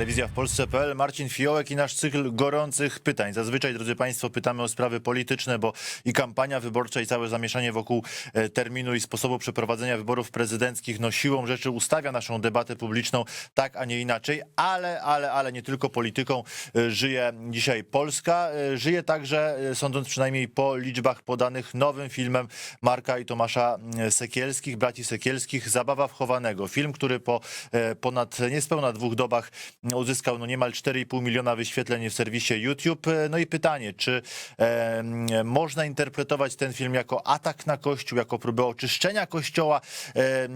Telewizja w Polsce.pl, Marcin Fiołek i nasz cykl gorących pytań. Zazwyczaj, drodzy Państwo, pytamy o sprawy polityczne, bo i kampania wyborcza, i całe zamieszanie wokół e, terminu i sposobu przeprowadzenia wyborów prezydenckich, no siłą rzeczy ustawia naszą debatę publiczną tak, a nie inaczej. Ale, ale, ale nie tylko polityką e, żyje dzisiaj Polska. E, Żyje także, sądząc przynajmniej po liczbach podanych, nowym filmem Marka i Tomasza Sekielskich, braci Sekielskich, Zabawa wchowanego. Film, który po ponad niespełna dwóch dobach uzyskał no niemal 4,5 miliona wyświetleń w serwisie YouTube. E, No i pytanie, czy e, można interpretować ten film jako atak na Kościół, jako próbę oczyszczenia Kościoła? E,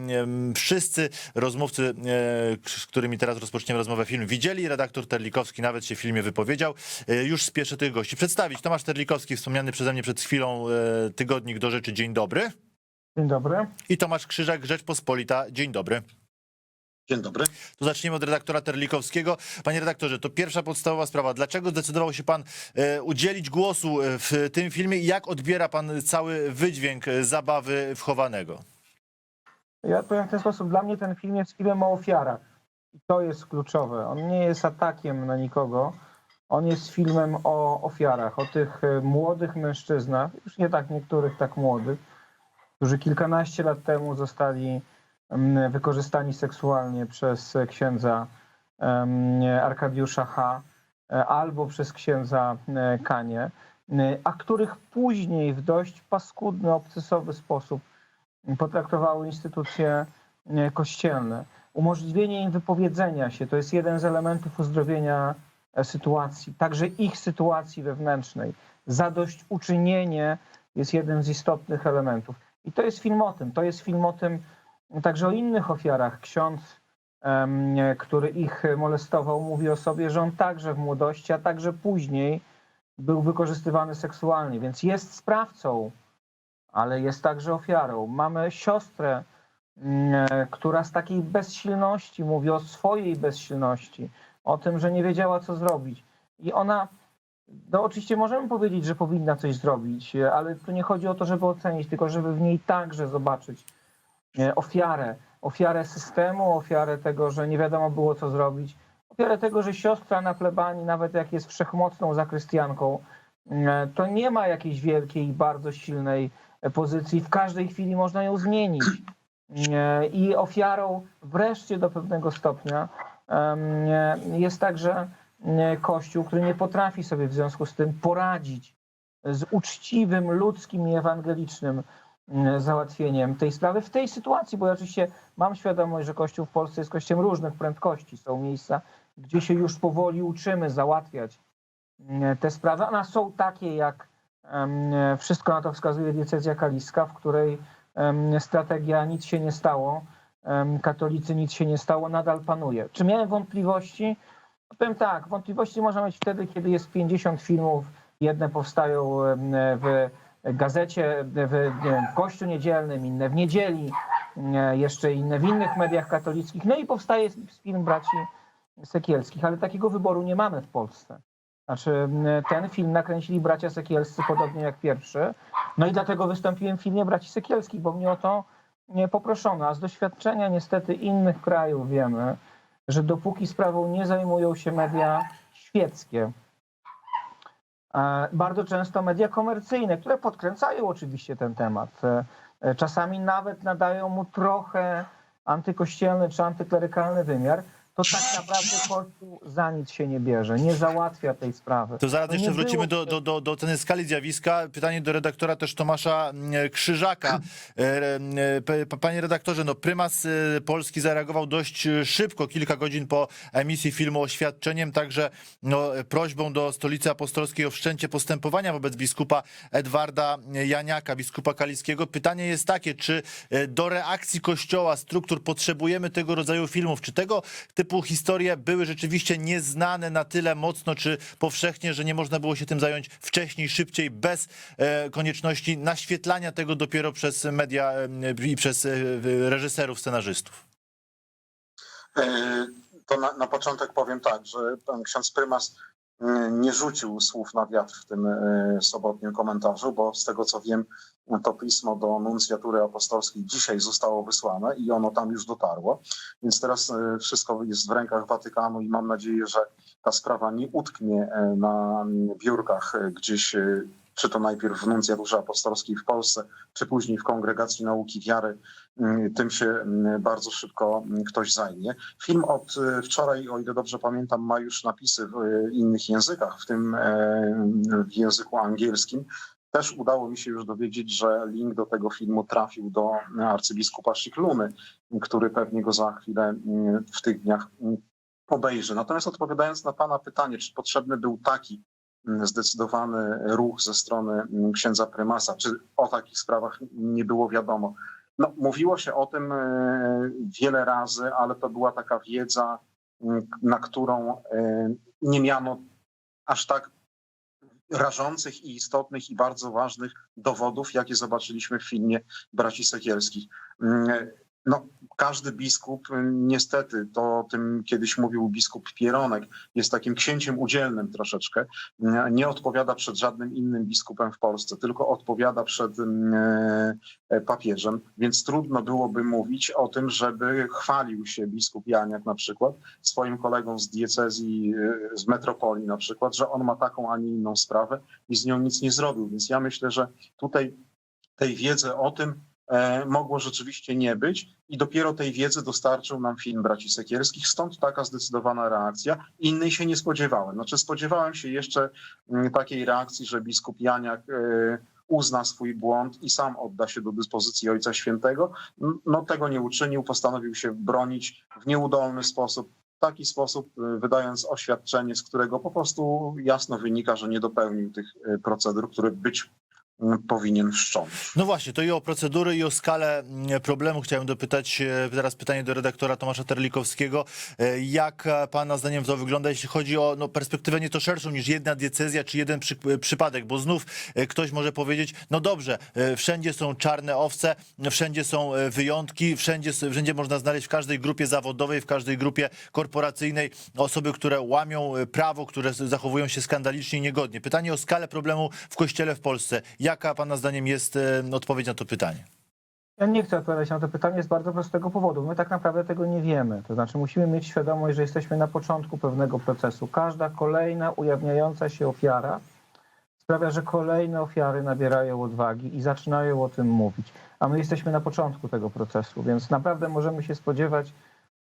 Wszyscy rozmówcy, e, z którymi teraz rozpoczniemy rozmowę film, widzieli. Redaktor Terlikowski nawet się w filmie wypowiedział. E, Już spieszę tych gości przedstawić. Tomasz Terlikowski, wspomniany przeze mnie przed chwilą, e, tygodnik do rzeczy. Dzień dobry. Dzień dobry. I Tomasz Krzyżak, Rzeczpospolita. Dzień dobry. Dzień dobry. To zaczniemy od redaktora Terlikowskiego. Panie redaktorze, to pierwsza podstawowa sprawa. Dlaczego zdecydował się pan e, udzielić głosu e, w tym filmie i jak odbiera pan cały wydźwięk e, zabawy wchowanego? Ja powiem w ten sposób. Dla mnie ten film jest filmem o ofiarach. I to jest kluczowe. On nie jest atakiem na nikogo. On jest filmem o ofiarach, o tych młodych mężczyznach, już nie tak niektórych tak młodych, którzy kilkanaście lat temu zostali wykorzystani seksualnie przez księdza Arkadiusza H. e, albo przez księdza e, Kanie, e, a których później w dość paskudny, obcesowy sposób potraktowały instytucje kościelne. Umożliwienie im wypowiedzenia się to jest jeden z elementów uzdrowienia sytuacji, także ich sytuacji wewnętrznej. Zadośćuczynienie jest jednym z istotnych elementów. I to jest film o tym. To jest film o tym także o innych ofiarach. Ksiądz, który ich molestował, mówi o sobie, że on także w młodości, a także później był wykorzystywany seksualnie, więc jest sprawcą ale jest także ofiarą. Mamy siostrę, mm, e, która z takiej bezsilności mówi o swojej bezsilności, o tym, że nie wiedziała, co zrobić. I ona, no oczywiście możemy powiedzieć, że powinna coś zrobić, ale tu nie chodzi o to, żeby ocenić, tylko żeby w niej także zobaczyć ofiarę. Ofiarę systemu, ofiarę tego, że nie wiadomo było, co zrobić. Ofiarę tego, że siostra na plebanii, nawet jak jest wszechmocną zakrystianką, e, to nie ma jakiejś wielkiej, bardzo silnej pozycji. W każdej chwili można ją zmienić. E, I ofiarą wreszcie do pewnego stopnia e, jest także e, Kościół, który nie potrafi sobie w związku z tym poradzić z uczciwym, ludzkim i ewangelicznym załatwieniem tej sprawy w tej sytuacji, bo ja oczywiście mam świadomość, że Kościół w Polsce jest kościołem różnych prędkości. Są miejsca, gdzie się już powoli uczymy załatwiać m, te sprawy. One są takie jak Wszystko na to wskazuje diecezja kaliska, w której strategia nic się nie stało, katolicy nic się nie stało, nadal panuje. Czy miałem wątpliwości? Powiem tak, wątpliwości można mieć wtedy, kiedy jest 50 filmów, jedne powstają w gazecie, w, w Kościu Niedzielnym, inne w niedzieli, jeszcze inne w innych mediach katolickich, no i powstaje film braci Sekielskich, ale takiego wyboru nie mamy w Polsce. Znaczy, ten film nakręcili bracia Sekielscy, podobnie jak pierwszy. No i dlatego wystąpiłem w filmie braci Sekielskich, bo mnie o to nie poproszono. A z doświadczenia niestety innych krajów wiemy, że dopóki sprawą nie zajmują się media świeckie, bardzo często media komercyjne, które podkręcają oczywiście ten temat, e, e, czasami nawet nadają mu trochę antykościelny czy antyklerykalny wymiar, to tak naprawdę Kościół za nic się nie bierze, nie załatwia tej sprawy. To zaraz To jeszcze wrócimy było- do, do, do, do oceny skali zjawiska. Pytanie do redaktora też Tomasza mm, Krzyżaka. E, e, Panie redaktorze, no prymas e, Polski zareagował dość e, szybko, kilka godzin po emisji filmu oświadczeniem, także no, e, prośbą do Stolicy Apostolskiej o wszczęcie postępowania wobec biskupa Edwarda Janiaka, biskupa kaliskiego. Pytanie jest takie, czy e, do reakcji Kościoła, struktur potrzebujemy tego rodzaju filmów? Czy tego typu historie były rzeczywiście nieznane na tyle mocno, czy powszechnie, że nie można było się tym zająć wcześniej, szybciej, bez e, konieczności naświetlania tego dopiero przez media i przez e, reżyserów, scenarzystów? E, To na, na początek powiem tak, że pan ksiądz prymas nie rzucił słów na wiatr w tym y, sobotnim komentarzu, bo z tego co wiem, to pismo do nuncjatury apostolskiej dzisiaj zostało wysłane i ono tam już dotarło. Więc teraz y, wszystko jest w rękach Watykanu i mam nadzieję, że ta sprawa nie utknie na biurkach gdzieś, czy to najpierw w nuncjaturze apostolskiej w Polsce, czy później w Kongregacji Nauki Wiary. Y, Tym się y, bardzo szybko y, ktoś zajmie. Film od y, wczoraj, o ile dobrze pamiętam, ma już napisy w y, innych językach, w tym y, w języku angielskim. Też udało mi się już dowiedzieć, że link do tego filmu trafił do arcybiskupa Szykluny, który pewnie go za chwilę w tych dniach obejrzy. Natomiast odpowiadając na Pana pytanie, czy potrzebny był taki mm, zdecydowany ruch ze strony księdza prymasa, czy o takich sprawach nie było wiadomo. No, mówiło się o tym e, wiele razy, ale to była taka wiedza, na którą e, nie miano aż tak rażących i istotnych i bardzo ważnych dowodów, jakie zobaczyliśmy w filmie Braci Sekielskich. No, każdy biskup, niestety, to o tym kiedyś mówił biskup Pieronek, jest takim księciem udzielnym troszeczkę. Nie odpowiada przed żadnym innym biskupem w Polsce, tylko odpowiada przed mm, e, papieżem, więc trudno byłoby mówić o tym, żeby chwalił się biskup Janiak na przykład swoim kolegom z diecezji, e, z metropolii na przykład, że on ma taką, a nie inną sprawę i z nią nic nie zrobił. Więc ja myślę, że tutaj tej wiedzy o tym mogło rzeczywiście nie być i dopiero tej wiedzy dostarczył nam film Braci Sekielskich, stąd taka zdecydowana reakcja. Innej się nie spodziewałem. Znaczy spodziewałem się jeszcze mm, takiej reakcji, że biskup Janiak e, uzna swój błąd i sam odda się do dyspozycji Ojca Świętego. No tego nie uczynił, postanowił się bronić w nieudolny sposób, w taki sposób y, wydając oświadczenie, z którego po prostu jasno wynika, że nie dopełnił tych procedur, które być powinien wszcząć. No właśnie, to i o procedury, i o skalę mm, problemu chciałem dopytać. e, Teraz pytanie do redaktora Tomasza Terlikowskiego. E, Jak e, pana zdaniem to wygląda, jeśli chodzi o no, perspektywę nieco szerszą niż jedna diecezja czy jeden przy, przypadek? Bo znów ktoś może powiedzieć, no dobrze, wszędzie są czarne owce, wszędzie są wyjątki, wszędzie, wszędzie można znaleźć w każdej grupie zawodowej, w każdej grupie korporacyjnej osoby, które łamią prawo, które zachowują się skandalicznie i niegodnie. Pytanie o skalę problemu w kościele w Polsce. Jaka pana zdaniem jest e, odpowiedź na to pytanie? Ja nie chcę odpowiadać na to pytanie z bardzo prostego powodu. My tak naprawdę tego nie wiemy. To znaczy musimy mieć świadomość, że jesteśmy na początku pewnego procesu. Każda kolejna ujawniająca się ofiara sprawia, że kolejne ofiary nabierają odwagi i zaczynają o tym mówić. A my jesteśmy na początku tego procesu, więc naprawdę możemy się spodziewać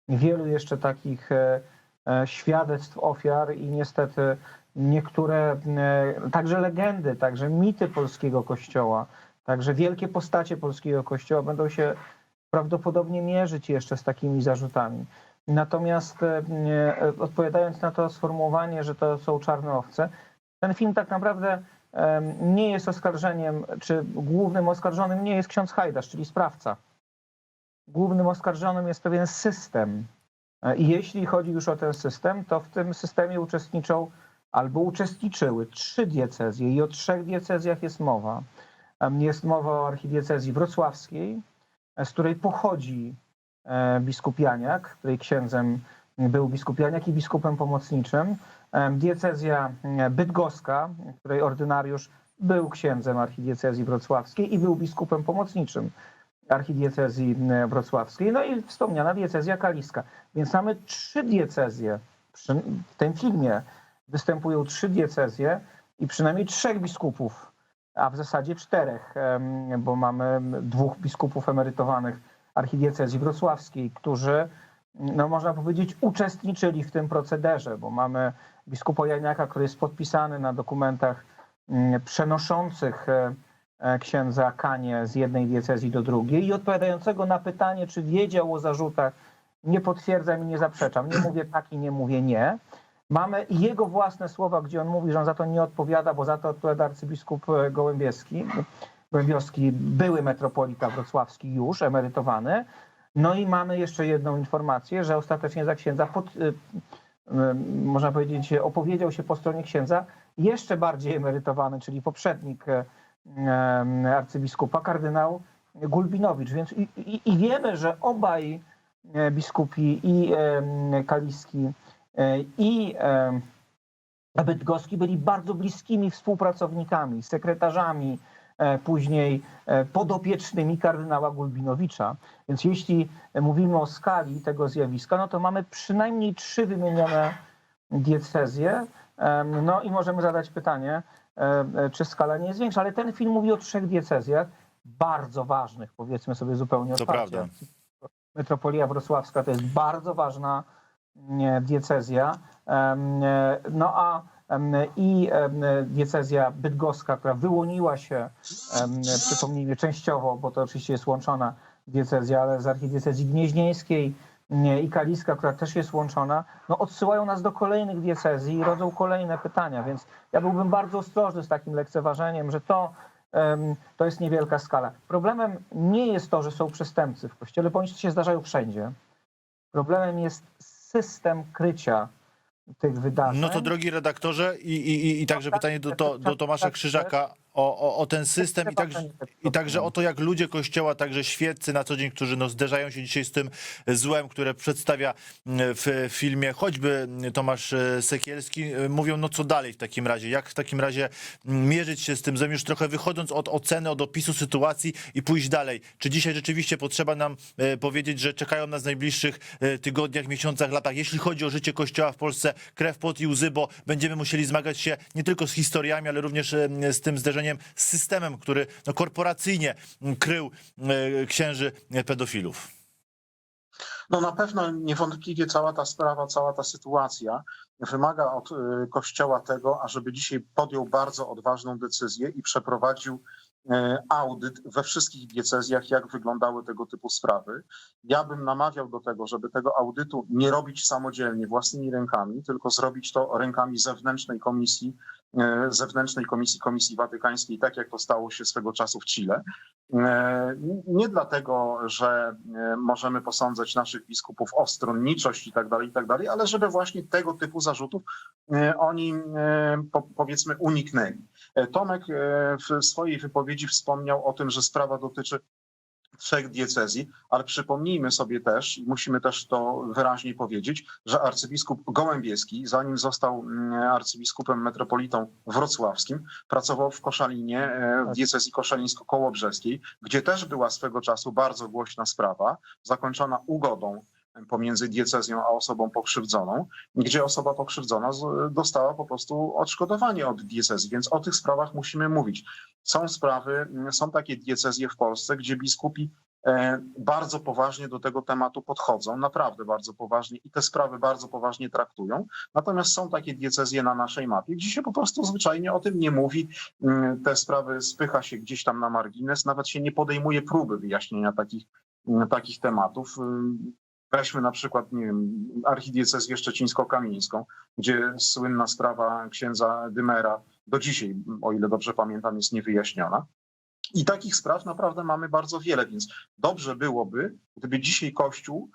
wielu jeszcze takich e, e, świadectw ofiar i niestety niektóre, e, także legendy, także mity polskiego kościoła, Także wielkie postacie polskiego kościoła będą się prawdopodobnie mierzyć jeszcze z takimi zarzutami. Natomiast e, odpowiadając na to sformułowanie, że to są czarne owce, ten film tak naprawdę nie jest oskarżeniem, czy głównym oskarżonym nie jest ksiądz Hajdasz, czyli sprawca. Głównym oskarżonym jest pewien system. E, I jeśli chodzi już o ten system, to w tym systemie uczestniczą albo uczestniczyły trzy diecezje i o trzech diecezjach jest mowa. Jest mowa o archidiecezji wrocławskiej, e, z której pochodzi e, biskup Janiak, której księdzem był biskup Janiak i biskupem pomocniczym. Em, Diecezja e, bydgoska, której ordynariusz był księdzem archidiecezji wrocławskiej i był biskupem pomocniczym archidiecezji e, wrocławskiej. No i wspomniana diecezja kaliska. Więc mamy trzy diecezje. W tym filmie występują trzy diecezje i przynajmniej trzech biskupów a w zasadzie czterech, bo mamy dwóch biskupów emerytowanych archidiecezji wrocławskiej, którzy, no można powiedzieć, uczestniczyli w tym procederze, bo mamy biskupa Janiaka, który jest podpisany na dokumentach mm, przenoszących e, e, księdza Kanie z jednej diecezji do drugiej i odpowiadającego na pytanie, czy wiedział o zarzutach, nie potwierdzam i nie zaprzeczam. Nie mówię tak i nie mówię nie. Mamy jego własne słowa, gdzie on mówi, że on za to nie odpowiada, bo za to odpowiada arcybiskup e, Gołębieski. Gołębiowski, były metropolita wrocławski już, emerytowany. No i mamy jeszcze jedną informację, że ostatecznie za księdza, pod, y, y, można powiedzieć, opowiedział się po stronie księdza jeszcze bardziej emerytowany, czyli poprzednik e, arcybiskupa, kardynał Gulbinowicz. Więc i, i, i wiemy, że obaj e, biskupi, i Kaliski, e, i em, Bydgoski byli bardzo bliskimi współpracownikami, sekretarzami, e, później e, podopiecznymi kardynała Gulbinowicza. Więc jeśli mówimy o skali tego zjawiska, no to mamy przynajmniej trzy wymienione diecezje. No i możemy zadać pytanie, e, e, czy skala nie jest większa, ale ten film mówi o trzech diecezjach bardzo ważnych, powiedzmy sobie zupełnie To otwarcie. prawda. Metropolia wrocławska to jest bardzo ważna diecezja. E, No a i diecezja bydgoska, która wyłoniła się, przypomnijmy, częściowo, bo to oczywiście jest łączona diecezja, ale z archidiecezji gnieźnieńskiej nie, i kaliska, która też jest łączona, no odsyłają nas do kolejnych diecezji i rodzą kolejne pytania, więc ja byłbym bardzo ostrożny z takim lekceważeniem, że to to jest niewielka skala. Problemem nie jest to, że są przestępcy w kościele, bo oni się zdarzają wszędzie. Problemem jest system krycia tych wydarzeń. No to drogi redaktorze i, i, i, i także tak, pytanie do, tak, do, tak, do Tomasza tak, Krzyżaka o, o, o ten system i także, i także o to, jak ludzie Kościoła, także świeccy na co dzień, którzy no, zderzają się dzisiaj z tym złem, które przedstawia mm, w filmie choćby Tomasz e, Sekielski, e, mówią, no co dalej w takim razie? Jak w takim razie mm, mierzyć się z tym złem, już trochę wychodząc od oceny, od opisu sytuacji i pójść dalej? Czy dzisiaj rzeczywiście potrzeba nam e, powiedzieć, że czekają nas w najbliższych tygodniach, miesiącach, latach, jeśli chodzi o życie Kościoła w Polsce, krew, pot i łzy, bo będziemy musieli zmagać się nie tylko z historiami, ale również z tym zderzeniem z systemem, który no, korporacyjnie krył e, księży e, pedofilów. No na pewno niewątpliwie cała ta sprawa, cała ta sytuacja wymaga od y, Kościoła tego, ażeby dzisiaj podjął bardzo odważną decyzję i przeprowadził y, audyt we wszystkich diecezjach, jak wyglądały tego typu sprawy. Ja bym namawiał do tego, żeby tego audytu nie robić samodzielnie, własnymi rękami, tylko zrobić to rękami zewnętrznej komisji, zewnętrznej komisji Komisji Watykańskiej, tak jak to stało się swego czasu w Chile. E, Nie dlatego, że e, możemy posądzać naszych biskupów o stronniczość i tak dalej, i tak dalej, ale żeby właśnie tego typu zarzutów e, oni e, po- powiedzmy uniknęli. E, Tomek e, w swojej wypowiedzi wspomniał o tym, że sprawa dotyczy trzech diecezji, ale przypomnijmy sobie też, i musimy też to wyraźnie powiedzieć, że arcybiskup Gołębieski, zanim został mm, arcybiskupem metropolitą wrocławskim, pracował w Koszalinie, e, w diecezji koszalińsko-kołobrzeskiej, gdzie też była swego czasu bardzo głośna sprawa, zakończona ugodą pomiędzy diecezją a osobą pokrzywdzoną, gdzie osoba pokrzywdzona dostała po prostu odszkodowanie od diecezji, więc o tych sprawach musimy mówić. Są sprawy, mm, są takie diecezje w Polsce, gdzie biskupi e, bardzo poważnie do tego tematu podchodzą, naprawdę bardzo poważnie i te sprawy bardzo poważnie traktują. Natomiast są takie diecezje na naszej mapie, gdzie się po prostu zwyczajnie o tym nie mówi. Mm, Te sprawy spycha się gdzieś tam na margines, nawet się nie podejmuje próby wyjaśnienia takich, mm, takich tematów. Weźmy na przykład, nie wiem, archidiecezję szczecińsko-kamieńską, gdzie słynna sprawa księdza Dymera do dzisiaj, o ile dobrze pamiętam, jest niewyjaśniona. I takich spraw naprawdę mamy bardzo wiele, więc dobrze byłoby, gdyby dzisiaj Kościół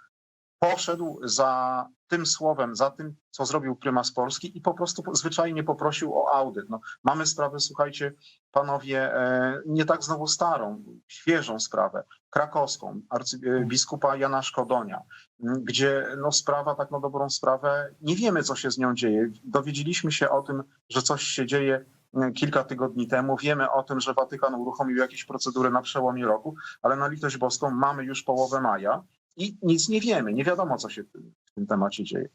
poszedł za tym słowem, za tym, co zrobił prymas Polski i po prostu zwyczajnie poprosił o audyt. No, mamy sprawę, słuchajcie, panowie, e, nie tak znowu starą, świeżą sprawę, krakowską, arcybiskupa Jana Szkodonia, gdzie no, sprawa, tak na dobrą sprawę, nie wiemy, co się z nią dzieje. Dowiedzieliśmy się o tym, że coś się dzieje kilka tygodni temu. Wiemy o tym, że Watykan uruchomił jakieś procedury na przełomie roku, ale na litość boską mamy już połowę maja i nic nie wiemy. Nie wiadomo, co się w tym, temacie dzieje.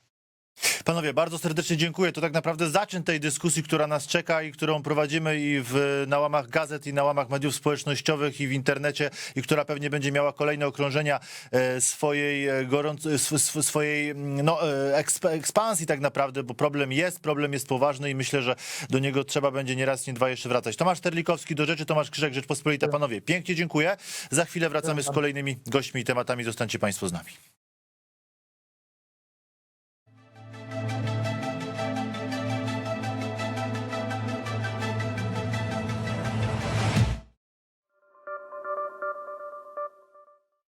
Panowie, bardzo serdecznie dziękuję. To tak naprawdę zaczyn tej dyskusji, która nas czeka i którą prowadzimy i w, na łamach gazet, i na łamach mediów społecznościowych, i w internecie, i która pewnie będzie miała kolejne okrążenia e, swojej, e, gorąc, sw, sw, swojej mm, no, e, eksp, ekspansji tak naprawdę, bo problem jest, problem jest poważny i myślę, że do niego trzeba będzie nie raz, nie dwa jeszcze wracać. Tomasz Terlikowski do rzeczy, Tomasz Krzyżek, Rzeczpospolita. Panowie, pięknie dziękuję. Za chwilę wracamy z kolejnymi gośćmi i tematami. Zostańcie Państwo z nami.